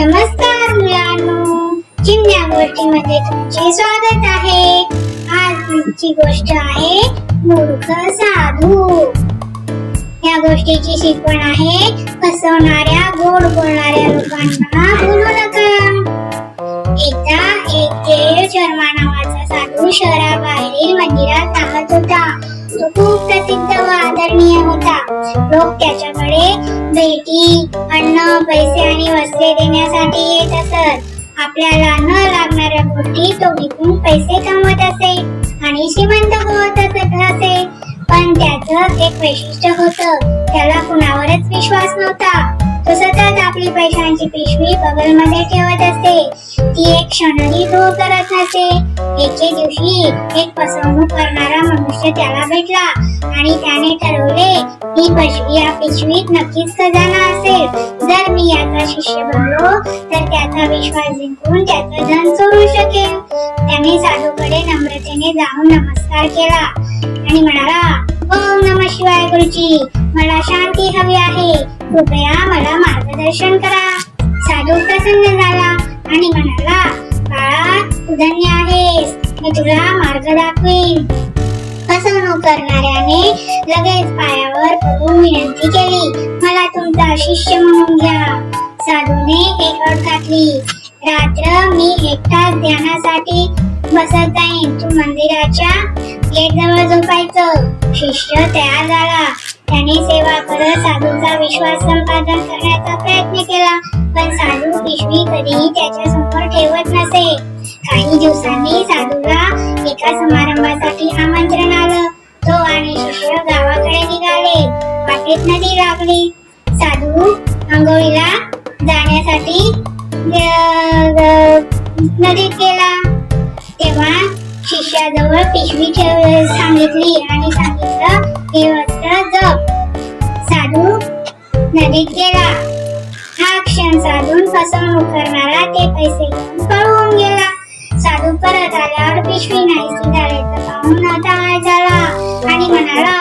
नमस्कार मुलांनो चिमण्या गोष्टीमध्ये तुमचे स्वागत आहे. आजची गोष्ट आहे मूर्ख साधू. या गोष्टीची शिकवण आहे फसवणाऱ्या गोड बोलणाऱ्या लोकांना बोलू नका. एकदा एक देव शर्मा नावाचा साधू शहराबाहेरील मंदिरात राहत होता. तो खूप प्रसिद्ध व आदरणीय होता. लोक त्याच्याकडे भेटी अन्न पैसे आणि वस्त्रे देण्यासाठी येत असत. आपल्याला न लागणाऱ्या गोष्टी तो विकून पैसे कमवत असे आणि श्रीमंत होत असे. पण त्याचं एक वैशिष्ट्य होत त्याला कुणावरच विश्वास नव्हता. तो सतत आपली पैशांची पिशवी बगलमध्ये ठेवत असे ती एक क्षणही धो करत नसे. एके दिवशी एक फसवणूक करणारा मनुष्य त्याला भेटला आणि त्याने ठरवले ही पिशवी या पिशवीत नक्कीच खजाना असेल. जर मी याचा शिष्य बनलो तर त्याचा विश्वास जिंकून त्याचं धन चोरू शकेल त्याने साधूकडे नम्रतेने जाऊन नमस्कार केला. मला शांती हवी आहे. कृपया मला मार्गदर्शन करा. साधू प्रसन्न झाला आणि म्हणाला बाळा तू धन्य आहेस. मी तुला मार्ग दाखवीन. फसवणूक करणाऱ्याने लगेच पायावर पडून विनंती केली मला तुमचा शिष्य म्हणून घ्या. साधूने एक अट घातली. रात्र मी एकटाच ध्यानासाठी बसत जाईन तू मंदिराच्या गेट जवळ झोपायचं. शिष्य तयार झाला. त्याने सेवा करत साधूचा विश्वास संपादन करण्याचा प्रयत्न केला. पण साधू पिशवी कधीही त्याच्यासमोर ठेवत नसे. काही दिवसांनी साधूला एका समारंभासाठी आमंत्रण आलं. तो आणि शिष्य गावाकडे निघाले. वाटेत नदी लागली. साधू आंघोळीला जाण्यासाठी नदीत गेला. शिष्याजवळ पिशवी ठेव सांगितली आणि सांगितलं हे वस्त्र जप. साधू नदीत गेला. हा क्षण साधून फसवणूक करणारा ते पैसे घेऊन पळून गेला. साधू परत आल्यावर पिशवी नाहीशी झाल्याचं पाहून हताश झाला आणि म्हणाला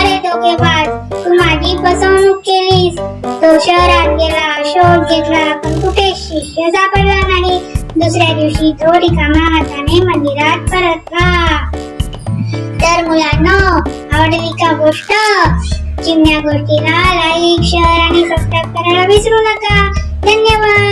अरे धोकेबाज तू माझी फसवणूक केलीस. तो शहरात गेला शोध घेतला पण कुठे शिष्य सापडला दुसऱ्या दिवशी तो रिकाम्या हाताने मंदिरात परतला तर मुलांना आवडली का गोष्ट चिमण्या गोष्टीला लाईक शेअर आणि सबस्क्राईब करायला विसरू नका. धन्यवाद.